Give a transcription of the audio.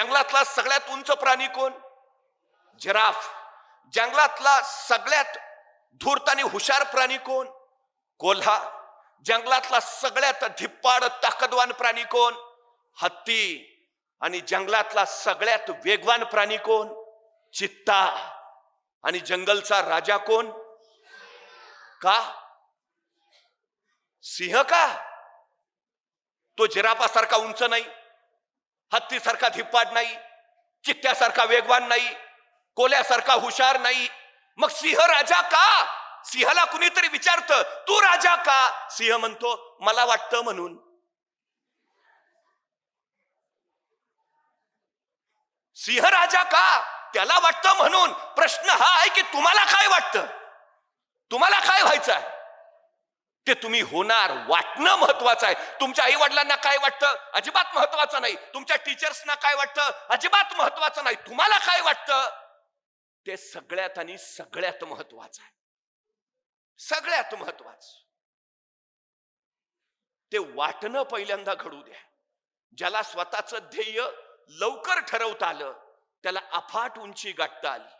जंगलातला सगळ्यात उंच प्राणी कोण? जिराफ. जंगलातला सगळ्यात धूर्त आणि हुशार प्राणी कोण? कोल्हा. जंगलातला सगळ्यात धिप्पाड ताकदवान प्राणी कोण? हत्ती. आणि जंगलातला सगळ्यात वेगवान प्राणी कोण? चित्ता. आणि जंगलचा राजा कोण? का? सिंह का? तो जिराफासारखा उंच नाही. हत्तीसारखा धिप्पाड नाही चित्त्यासारखा वेगवान नाही कोल्यासारखा हुशार नाही. मग सिंह राजा का? सिंहाला कुणीतरी विचारतं तू राजा का? सिंह म्हणतो मला वाटतं म्हणून. सिंह राजा का? त्याला वाटतं म्हणून. प्रश्न हा आहे की तुम्हाला काय वाटतं? तुम्हाला काय व्हायचं आहे? ते तुम्ही होणार वाटणं महत्वाचं आहे. तुमच्या आई वडिलांना काय वाटतं? अजिबात महत्वाचं नाही. तुमच्या टीचर्सना काय वाटतं? अजिबात महत्वाचं नाही. तुम्हाला काय वाटतं? ते सगळ्यात आणि सगळ्यात महत्वाचं आहे. सगळ्यात महत्वाचं. ते वाटणं पहिल्यांदा घडू द्या. ज्याला स्वतःचं ध्येय लवकर ठरवता आलं त्याला अफाट उंची गाठता आली.